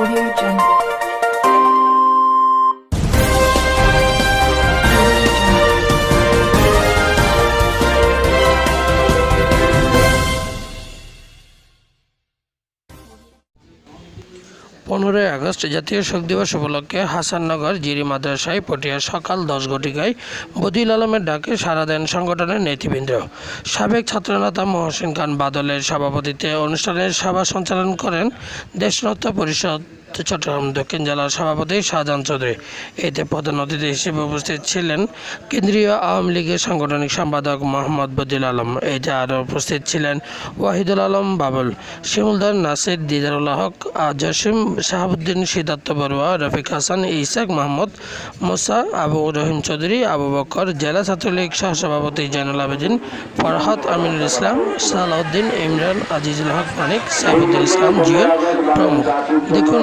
Audio Jungle. পনেরোই August জাতীয় শোক দিবস উপলক্ষে হাসাননগর জিরি মাদ্রাসায় পটিয়া সকাল দশ ঘটিকায় বদিল আলমের ডাকে সারা দেন সংগঠনের নেতৃবৃন্দ। সাবেক ছাত্রনেতা মহসিন খান বাদলের সভাপতিত্বে অনুষ্ঠানের সভা সঞ্চালন করেন দেশরত্ন পরিষদ চট্টগ্রাম দক্ষিণ জেলার সভাপতি শাহজাহান চৌধুরী। এতে প্রধান অতিথি হিসেবে উপস্থিত ছিলেন কেন্দ্রীয় আওয়ামী লীগের সাংগঠনিক সম্পাদক মোহাম্মদ বদিল আলম। এতে আরও উপস্থিত ছিলেন ওয়াহিদুল আলম বাবুল, শিমুলদার নাসির দিদারুল হক জসিম শাহাবুদ্দিন, সিদ্ধার্থ বড়ুয়া, রফিক হাসান ইসাক মাহমুদ, মোসা আবু রহিম চৌধুরী, আবু বকর, জেলা ছাত্রলীগ সহসভাপতি জৈনুল আবেদিন, ফরহাদ আমিনুল ইসলাম, সালাউদ্দিন ইমরান, আজিজুল হক মানিক, সাইফুদ্দিন ইসলাম জিয়র প্রমুখ। দেখুন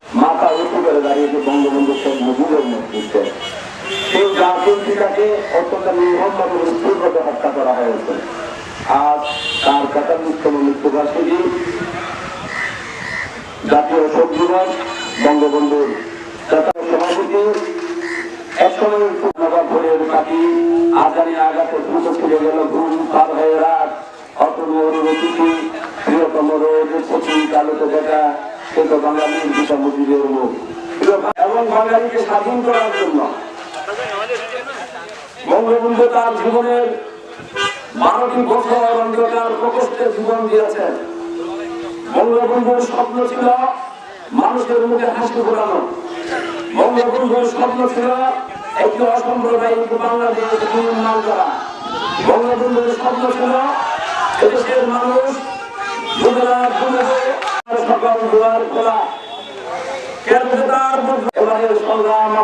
মাথা উঁচু করে দাঁড়িয়েছে বঙ্গবন্ধু শেখ মুজিবের নেতৃত্বে। সেই জাতির অত্যন্ত নির্মমভাবে নিষ্ঠুরভাবে হত্যা করা হয়েছে। আজ তার কাতারতম মৃত্যুবার্ষিকী জাতীয় শোক দিবস, বঙ্গবন্ধুর সভাপতি একসময় নবাব ভোরের অতিথি, প্রিয়তম রোজ পশ্চিম কালোতে দেখা। সে তো বাঙালির পিতা মুজিবের এবং বাঙালিকে স্বাধীন করার জন্য। বঙ্গবন্ধু তার জীবনের বারোটি বছর অন্ধকার প্রকোষ্ঠে জীবন দিয়েছেন। বঙ্গবন্ধুর স্বপ্ন ছিল মানুষের মুখে হাসি ফোটানো। বঙ্গবন্ধুর স্বপ্ন ছিল একটি অসাম্প্রদায়িক বাংলাদেশ নির্মাণ করা। বঙ্গবন্ধুর স্বপ্ন ছিল এদেশের মানুষ যুবরা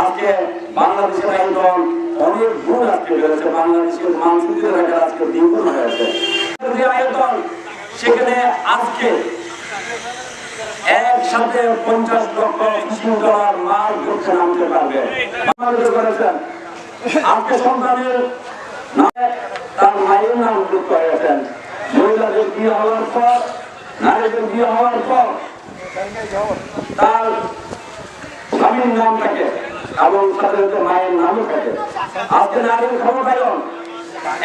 আজকে বাংলাদেশের আইনগণ অনেক গুণ আজকে বেড়েছে বাংলাদেশের মানসিকের আগে আজকে দ্বিগুণ হয়েছে। সেখানে আজকে তার মায়ের নাম উল্লেখ করেছেন। হওয়ার পর হওয়ার পর তার স্বামীর নাম থাকে। এবং তাদের মায়ের নামও থাকে। আজকে নারীর ক্ষমতায়ন,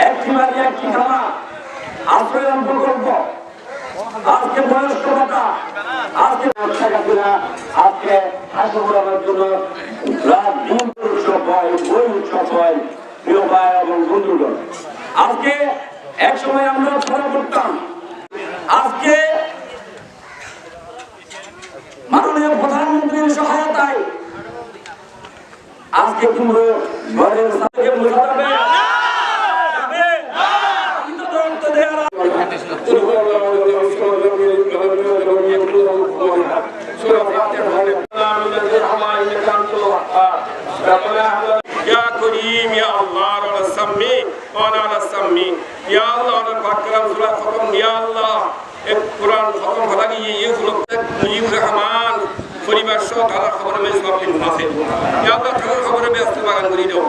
একটি বাড়ি একটি খানা আশ্রয়ন প্রকল্প, আজকে বয়স্ক ভাতা, আজকে কিনা আজকে হাসি ঘোরানোর জন্য উৎসব হয় বই উৎসব হয় প্রিয় ভাই এবং বন্ধুগণ। আজকে এক সময় আমরা ছড়া করতাম আজকে আজকে কিন্তু ঘরের সাথে বোঝা যাবে অন্তত দেওয়া يا كريم يا الله على السمي وانا على السمي يا الله على الفكرم سورة ختم يا الله القرآن ختم خلاقي يفلق مجيب নিবাস তারা খবর মেয়ে সব কিছু আছে। ইয়া আল্লাহ তাদের খবর ব্যস্ত বাগান করি দেব